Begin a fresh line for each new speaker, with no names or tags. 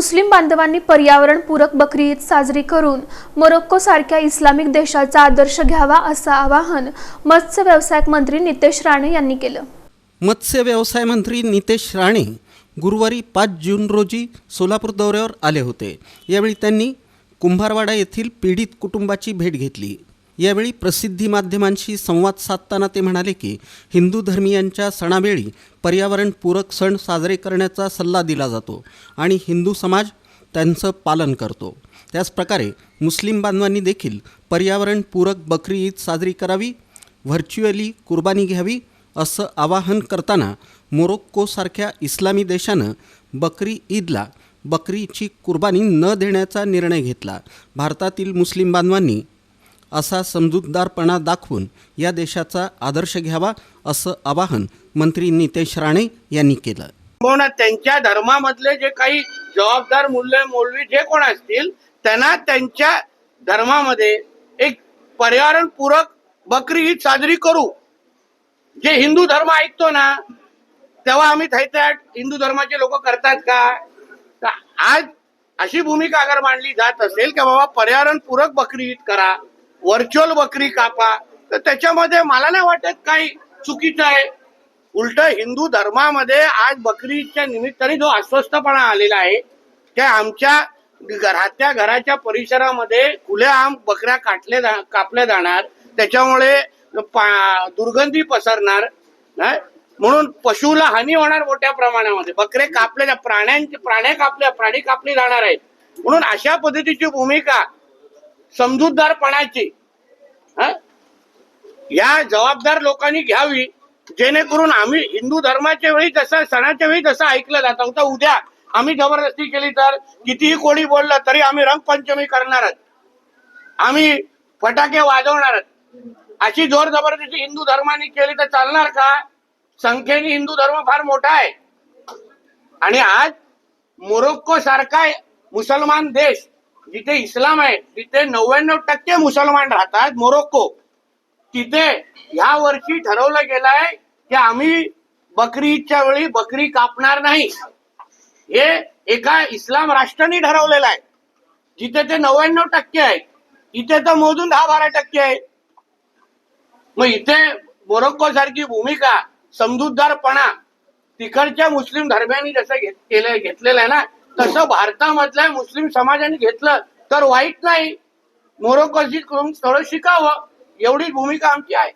मुस्लिम बांधवांनी पर्यावरणपूरक बकरी ईद साजरी करून मोरोक्को सारख्या इस्लामिक देशाचा आदर्श घ्यावा असं आवाहन मत्स्य व्यवसाय मंत्री नितेश राणे यांनी केलं.
मत्स्य व्यवसाय मंत्री नितेश राणे गुरुवारी पाच जून रोजी सोलापूर दौऱ्यावर आले होते. यावेळी त्यांनी कुंभारवाडा येथील पीडित कुटुंबाची भेट घेतली. यावेळी प्रसिद्धी माध्यमांशी संवाद साधताना ते म्हणाले की हिंदू धर्मियांच्या सणावेळी पर्यावरणपूरक सण साजरे करण्याचा सल्ला दिला जातो आणि हिंदू समाज त्यांचं पालन करतो. त्याचप्रकारे मुस्लिम बांधवांनी देखील पर्यावरणपूरक बकरी ईद साजरी करावी व्हर्च्युअली कुर्बानी घ्यावी असं आवाहन करताना मोरोक्कोसारख्या इस्लामी देशानं बकरी ईदला बकरीची कुर्बानी न देण्याचा निर्णय घेतला. भारतातील मुस्लिम बांधवांनी असा समजूतदारपणा दाखवून या देशाचा आदर्श घ्यावा असं आवाहन मंत्री नितेश राणे यांनी केलं.
किंबहुना त्यांच्या धर्मामधले जे काही जबाबदार मूल्य मौलवी जे कोण असतील त्यांना त्यांच्या धर्मामध्ये एक पर्यावरणपूरक बकरी ईद साजरी करू. जे हिंदू धर्म ऐकतो ना तेव्हा आम्ही थैत्याट हिंदू धर्माचे लोक करतात का? तर आज अशी भूमिका अगर मांडली जात असेल की बाबा पर्यावरणपूरक बकरी ईद करा. व्हर्च्युअल बकरी कापा. तर त्याच्यामध्ये मला नाही वाटत काही चुकीचं आहे. उलट हिंदू धर्मामध्ये आज बकरीच्या निमित्ताने जो अस्वस्थपणा आलेला आहे त्या आमच्या राहत्या घराच्या परिसरामध्ये खुलेआम बकऱ्या काटले जा- कापल्या जाणार. त्याच्यामुळे दुर्गंधी पसरणार म्हणून पशुला हानी होणार मोठ्या प्रमाणामध्ये. बकरे कापले जा- प्राण्यांचे प्राण्या कापल्या प्राणी कापले जाणार आहेत. म्हणून अशा पद्धतीची भूमिका समजूतदारपणाची या जबाबदार लोकांनी घ्यावी जेणेकरून आम्ही हिंदू धर्माच्या वेळी जसं सणाच्या वेळी जसं ऐकलं जातं होतं उद्या आम्ही जबरदस्ती केली तर कितीही कोणी बोललं तरी आम्ही रंगपंचमी करणार आहोत. आम्ही फटाके वाजवणार आहोत. अशी जोर जबरदस्ती हिंदू धर्माने केली तर चालणार का संख्येने हिंदू धर्म फार मोठा आहे आणि आज मोरोक्को सारखा मुसलमान देश जिथे इस्लाम आहे तिथे नव्याण्णव टक्के मुसलमान राहतात मोरोक्को. तिथे ह्या वर्षी ठरवलं गेलंय की आम्ही बकरीच्या वेळी बकरी कापणार नाही. हे एका इस्लाम राष्ट्राने ठरवलेलं आहे. जिथे ते नव्याण्णव टक्के आहे इथे तर मोजून दहा बारा टक्के आहे. मग इथे मोरोक्को सारखी भूमिका समजूतदारपणा तिकडच्या मुस्लिम धर्मियांनी जसं घेत केलं घेतलेलं आहे ना तसं भारतामधल्या मुस्लिम समाजाने घेतलं तर वाईट नाही. मोरोक्कोशी करून थोडं शिकावं. एवढी भूमिका आमची आहे.